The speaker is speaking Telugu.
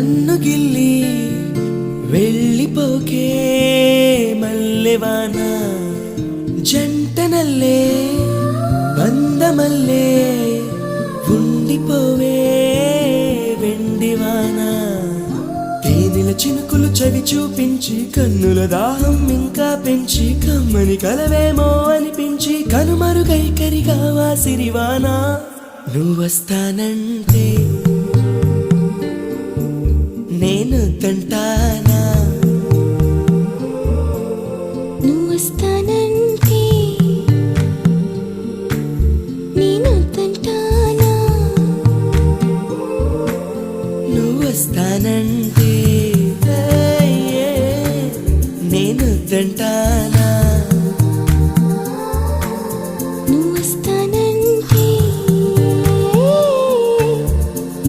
నన్ను గిల్లి వెళ్ళిపోకే మల్లెవాన. జంటనల్లే బందమల్లే ఉండిపోవే వెండివాన. తేనెల చినుకులు చవి చూపించి కన్నుల దాహం ఇంకా పెంచి కమ్మని కలవేమో అనిపించి కనుమరుగైకరిగా వాసిరివానా నువ్వు వస్తానంటే నేను తంటానా? నువ్వు వస్తానంటే నేను తంటానా? నువ్వొస్తానంటే నేను తంటానా?